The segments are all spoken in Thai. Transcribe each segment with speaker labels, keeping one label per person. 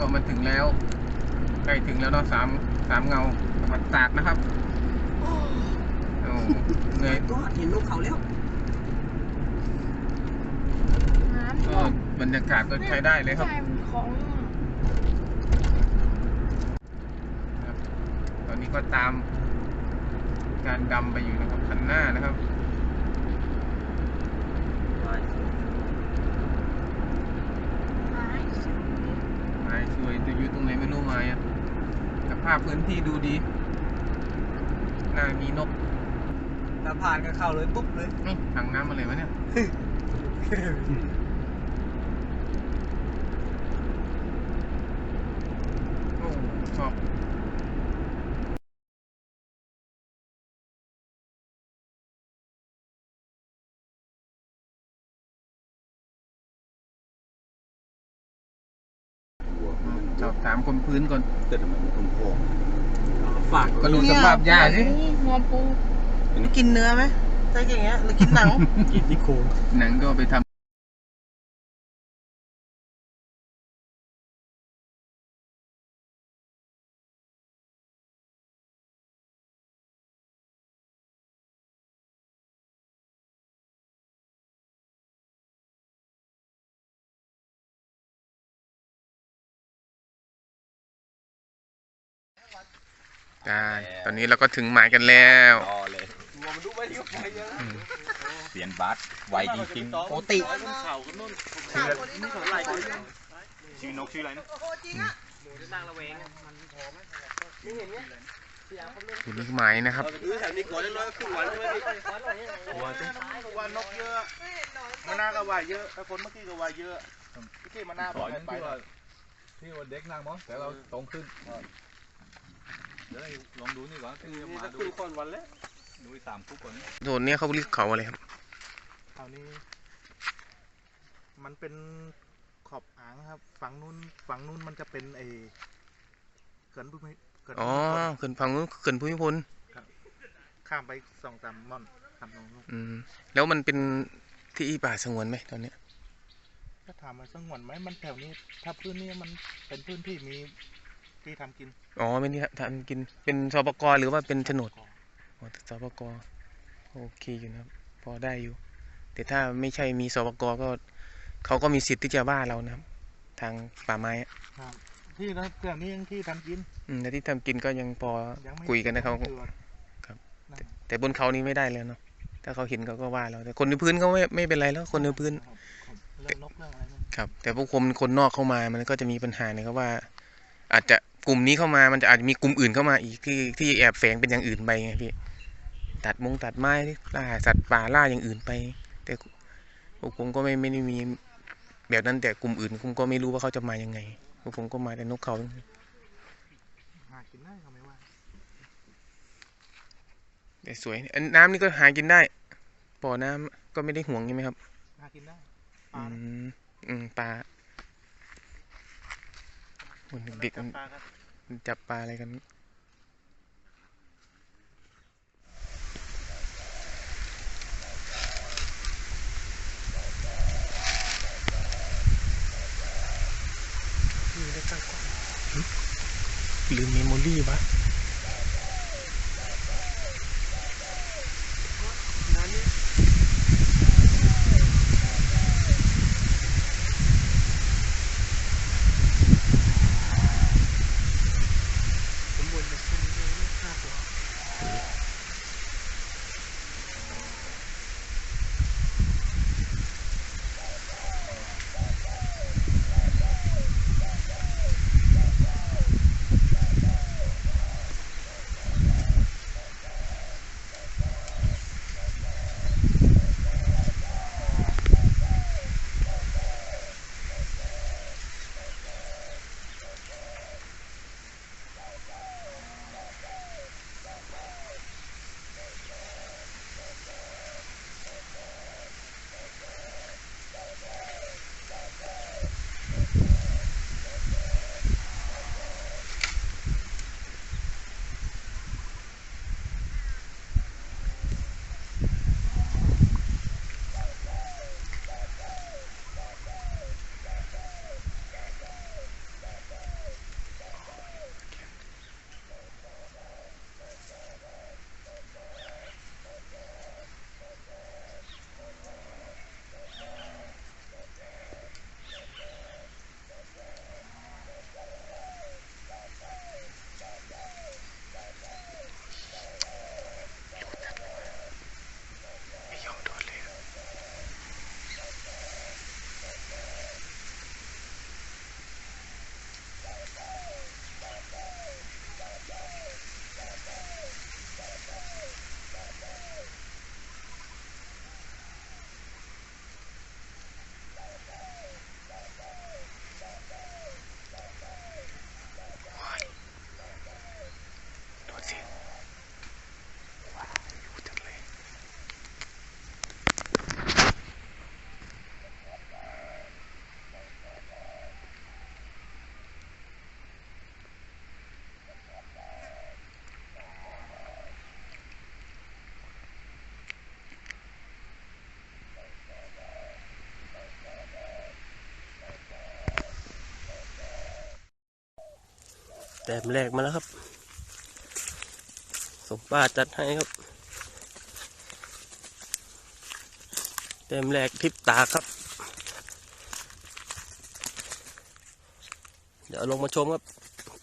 Speaker 1: ก็มาถึงแล้วใกล้ถึงแล้วเนาะสามสามเงาจังหวัดตากนะครับโอ้เหนื่อย
Speaker 2: ก็เห็นนกเขาแล้ว
Speaker 3: น้ำ
Speaker 1: ก็บรรยากาศก็ใช้ได้เลยครับ
Speaker 3: ใช่มันของ
Speaker 1: ครับตอนนี้ก็ตาม การดำไปอยู่นะครับคันหน้านะครับ
Speaker 3: ไม้
Speaker 1: ไม้ สวยจะอยู่ตรงไหนไม่รู้ไม้อะสภาพพื้นที่ดูดีน่ามีนก
Speaker 2: แต่ผ่านก็เข้าเลยปุ๊บเลย
Speaker 1: นี่ถังน้ำมาเลยวะเนี่ยโอ้ชอบามคนพื้นก่อน
Speaker 4: แต่ทำไมมันต้องพอง
Speaker 2: ฝาก
Speaker 1: ก็ดูสภาพหญ้าสิ
Speaker 3: หัวปู
Speaker 2: กินเนื้อไหมใช่อย่างเงี้ยหรือกินหนัง
Speaker 4: กินที่โครง
Speaker 1: หนังก็เอาไปทำ ได้ตอนนี้เราก็ถึงหมายกันแล้ว
Speaker 4: รอเลยเปลี่ยนบัสไวจริงๆ
Speaker 2: ปกติ
Speaker 4: ชื่อนกชื่ออะไรนะ
Speaker 1: อยู่ที่หมายนะครับ
Speaker 2: แถวนี้ก่อนน้อยขึ้นวันเลย
Speaker 5: ว่านกเยอะมานาก็ว่าเยอะถ้าคนเมื่อกี้ก็ว่าเยอะเมื่อกี้มานาบอกให้ไป
Speaker 4: ที่ว่าเด็กนางมั้งแต่เราตรงขึ้น เดี๋ยวลองดูนี่ก่อนที่มาดู
Speaker 5: ขึ้นคนวันแล้ว
Speaker 4: ดูสามคุกก่อน
Speaker 1: โซนเนี้ยเขาเรียกเขาอะไรครับ
Speaker 5: คราวนี้ มันเป็นขอบอ่างครับ ฝั่งนู้นฝั่งนู้นมันจะเป็นไอเกินบุ้มเกิน
Speaker 1: อ๋อเขื่อนฝั่งนู้นเขื่อนภูมิพล
Speaker 5: ข้ามไปสองสามม่อนสามลง
Speaker 1: อืมแล้วมันเป็นที่ป่าสงวนไหมตอนเนี้ย
Speaker 5: ถ้าถามมาสงวนไหมมันแถวนี้ ถ้าพื้นนี้มันเป็นพื้นที่มี ที่ทำกิน
Speaker 1: อ๋อเป็นที่ทำกิน เป็นสปกหรือว่าเป็นโฉนดอ๋อสปกโอเคอยู่นะครับ พอได้อยู่ แต่ถ้าไม่ใช่มีสปกก็เขาก็มีสิทธิ์ที่จะว่าเรานะครับ ทางป่าไม้อะ
Speaker 5: ที่นะแถวนี้ยังที่ทำกิน
Speaker 1: อืมแต่ที่ทำกินก็ยังพอ
Speaker 5: ยังไม่
Speaker 1: คุยกันนะเขา
Speaker 5: ยังไม่ถือว่า
Speaker 1: ครับ
Speaker 5: นั่น
Speaker 1: แต่แต่บนเขานี้ไม่ได้แล้วเนาะ ถ้าเขาเห็นเขาก็ว่าเรา แต่คนในพื้นเขาไม่ไม่เป็นไรแล้ว คนในพื้น
Speaker 5: ครับเรื่องนกเรื่องอะไรนั่น
Speaker 1: ครับแต่พวกคนคนนอกเข้ามามันก็จะมีปัญหาเนี่ยครับว่า อาจจะ กลุ่มนี้เข้ามามันจะอาจจะมีกลุ่มอื่นเข้ามาอีกที่ที่แอบแฝงเป็นอย่างอื่นไปไงพี่ตัดมงตัดไม้ล่าสัตว์ป่าล่าอย่างอื่นไป แต่พวกผมก็ไม่ไม่ได้มีแบบนั้นแต่กลุ่มอื่นผมก็ไม่รู้ว่าเขาจะมายังไงพวกผมก็มาแต่นกเขา
Speaker 5: หากินได้เขาไม่ว่า
Speaker 1: แต่สวยอันน้ำนี่ก็หากินได้บ่อน้ำก็ไม่ได้ห่วงใช่ไหมครับ
Speaker 5: หากินได้ป
Speaker 1: อื
Speaker 5: ลานะ
Speaker 1: มอืมปลา คนเด็กๆ
Speaker 5: จั
Speaker 1: มันจับปลาอะไรกันลืมเมมโมรี่วะ
Speaker 6: ต้มแรกมาแล้วครับ สมป้าจัดให้ครับ แต้มแรกทิปตาครับ เดี๋ยวลงมาชมครับ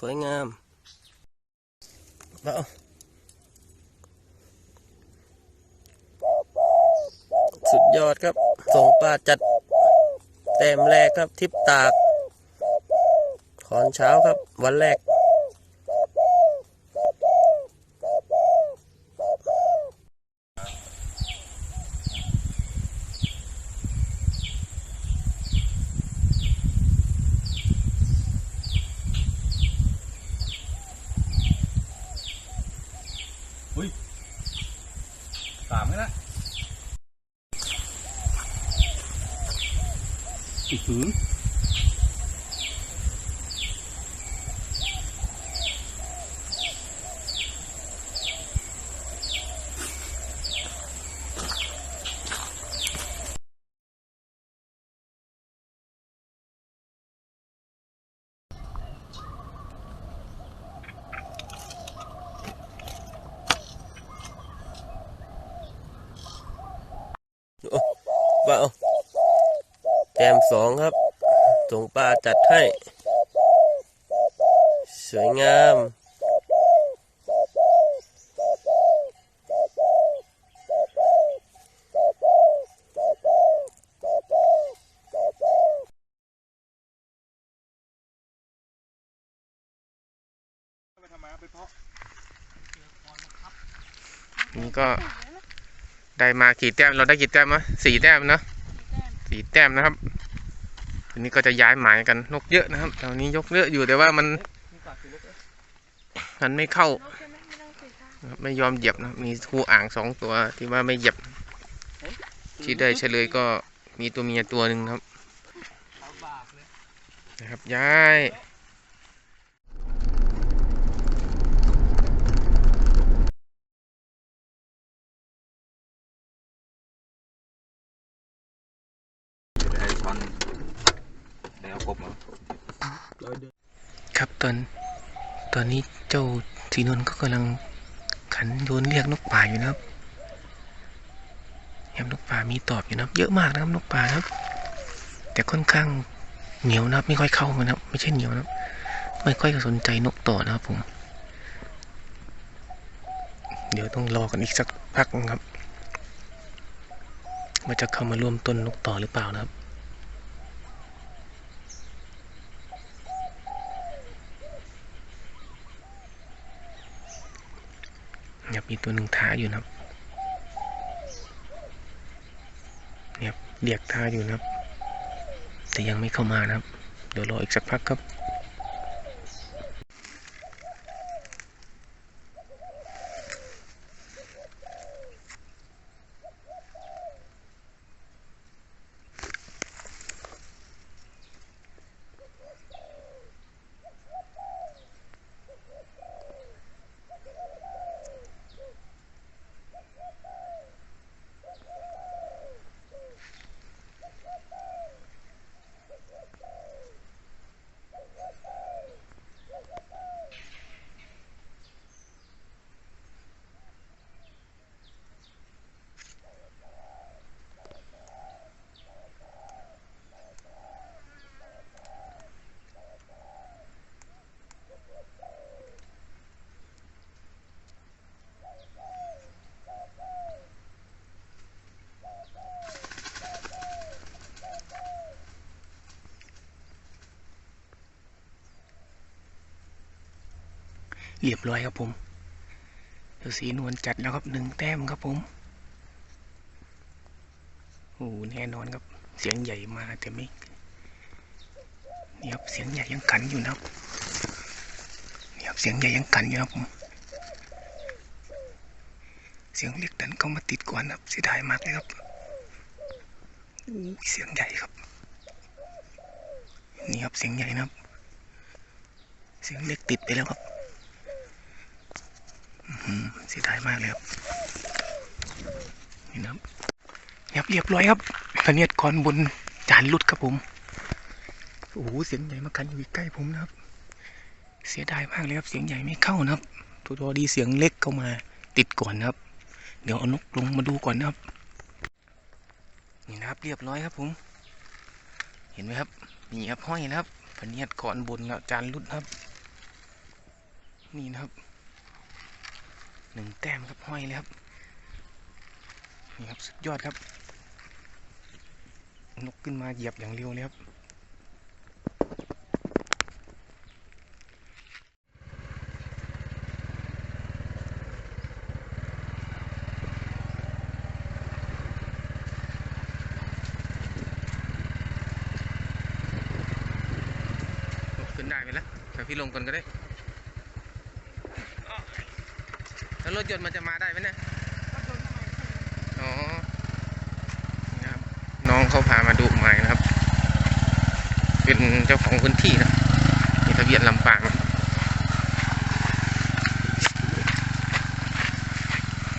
Speaker 6: สวยงามแล้วสุดยอดครับ สงป้าจัด แต้มแรกครับ ทิปตากตอนเช้าครับ วันแรก อุ้ย
Speaker 4: สามกันนะ
Speaker 6: อื้อหือ ว้าวแต้ม สองครับส่งปลาจัดให้ สวยงาม
Speaker 5: ไปทำมาไปเพาะ
Speaker 1: นี่ก็ได้มากี่แต้ม เราได้กี่แต้มวะสี่แต้มเนอะสี่แต้มนะครับ ทีนี้ก็จะย้ายหมายกันนกเยอะนะครับตอนนี้ยกเยอะอยู่แต่ว่ามันมันไม่เข้า
Speaker 3: ไม่
Speaker 1: ยอมเหยียบนะมีคู่อ่างสองตัวที่ว่าไม่เหยียบ ที่ได้เฉลยก็มีตัวเมียตัวหนึ่งครับ นะครับย้าย
Speaker 4: ไอ้ช้อนไอ้เอากบมา
Speaker 1: ครับตอนต อนนี้เจ้าสีนวลก็กำลังขันโยนเรียกนกป่าอยู่นะครับเห็นนกป่ามีตอบอยู่นะครับ เยอะมากนะครับนกป่านะครับ แต่ค่อนข้างเหนียวนะครับ ไม่ค่อยเข้ามานะครับ ไม่ใช่เหนียวนะครับ ไม่ค่อยสนใจนกต่อนะครับผม เดี๋ยวต้องรอกันอีกสักพักนะครับว่าจะเข้ามาร่วมต้นนกต่อหรือเปล่านะครับ เนี่ย มีตัวหนึ่งท้าอยู่นะครับ เนี่ยเรียกท้าอยู่นะครับ แต่ยังไม่เข้ามานะครับ เดี๋ยวรออีกสักพักครับ เรียบร้อยครับผมเดี๋ยวสีนวลจัดแล้วครับหนึ่งแต้มครับผมโอ้โหแน่นอนครับ เสียงใหญ่มาแต่ไม่นี่ครับเสียงใหญ่ยังกันอยู่นะครับนี่ครับเสียงใหญ่ยังกันอยู่นะครับผมเสียงเล็กดันเข้ามาติดก่อนครับเสียดายมากเลยครับโอ้เสียงใหญ่ครับ นี่ครับเสียงใหญ่นะครับ เสียงเล็กติดไปแล้วครับ เสียดายมากเลยครับนี่นะครับยับเรียบร้อยครับตอนนี้ก่อนบนจานลุดครับผมโอ้โหเสียงใหญ่มากันอยู่ใกล้ผมนะครับ เสียดายมากเลยครับเสียงใหญ่ไม่เข้านะครับ ตัวตัวดีเสียงเล็กเข้ามาติดก่อนนะครับ เดี๋ยวเอานกลงมาดูก่อนนะครับ นี่นะครับเรียบร้อยครับผม เห็นไหมครับนี่ครับห้อยนะครับพเนียดก่อนบนแล้วจานรุดครับ นี่นะครับ หนึ่งแต้มครับห้อยเลยครับนี่ครับสุดยอดครับ นกขึ้นมาเหยียบอย่างเร็วเลยครับขึ้นได้ไหมล่ะแต่พี่ลงก่อนก็ได้ แล้วรถยนต์มันจะมาได้ไหมเนี่ยอ๋อนี่นะครับน้องเขาพามาดูหมายนะครับ เป็นเจ้าของพื้นที่นะมีทะเบียนลำปาง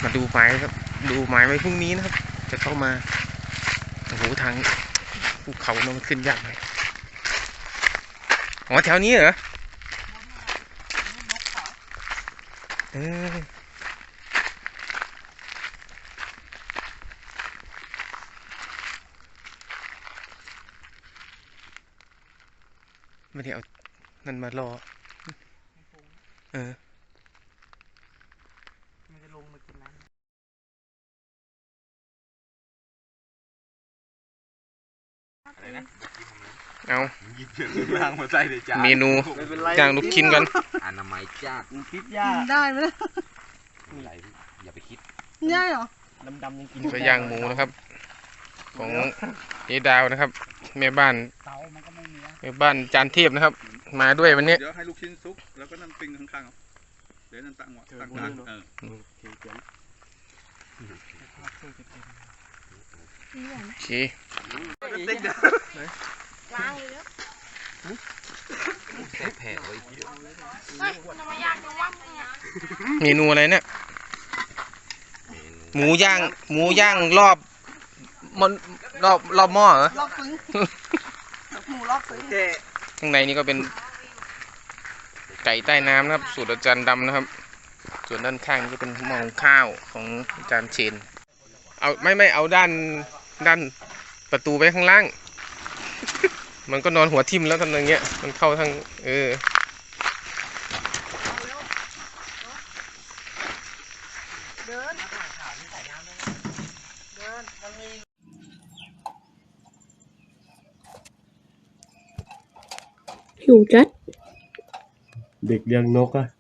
Speaker 1: มาดูไม้ครับ ดูไม้ไว้พรุ่งนี้นะครับ จะเข้ามาโอ้โหทางภูเขาเนอะมันขึ้นยากเลยอ๋อแถวนี้เหรอ เออ ไม่ได้เอานั่นมารอ เออ
Speaker 2: มันจะลงมากินน้ำ
Speaker 1: เอา
Speaker 4: ล่างมาใส่ในจาน
Speaker 1: เมนู
Speaker 2: ไม่เป็นไร
Speaker 1: ย่างลูกชิ้นกัน
Speaker 7: อนามัยจ้า
Speaker 2: มันคิดยาก
Speaker 3: ได้ไหมล่ะ
Speaker 7: อะไรอย่าไปคิด
Speaker 3: ได้เหรอ
Speaker 2: ดำๆยังกิน
Speaker 1: ก็ย่างหมูนะครับ ของเอดาวนะครับ แม่บ้าน
Speaker 2: เตามันก็ไม่มีนะ
Speaker 1: แม่บ้านจานเทพนะครับ มาด้วยวันนี้
Speaker 4: เดี๋ยวให้ลูกชิ้นซุกแล้วก็นั่นปิ้งข้างๆเอาเดี๋ยวนั่นตั้งหัวตั้งกลางเออ
Speaker 1: โอเค
Speaker 2: ติ๊กเด้อ
Speaker 3: ล้างเลยแล้ว
Speaker 7: แค่แผ่ไว้
Speaker 3: เฮ้ยทำไมยากจังวะเนี่ย
Speaker 1: เมนูอะไรเนี่ย
Speaker 7: เมนู
Speaker 1: หมูย่าง หมูย่างรอบมันรอบรอบหม้อเหรอ
Speaker 3: รอบซึ้ง ล็อกสวย
Speaker 2: เท่
Speaker 1: ข้างในนี่ก็เป็นไก่ใต้น้ำนะครับ สูตรอาจารย์ดำนะครับ ส่วนด้านข้างนี่ก็เป็นหม้องข้าวของอาจารย์เชน เอาไม่ไม่เอาด้านด้านประตูไปข้างล่าง มันก็นอนหัวทิ่มแล้วทำอย่างเงี้ย มันเข้าทางเออ
Speaker 3: เดิน เดิน มันมี
Speaker 8: หิวจัด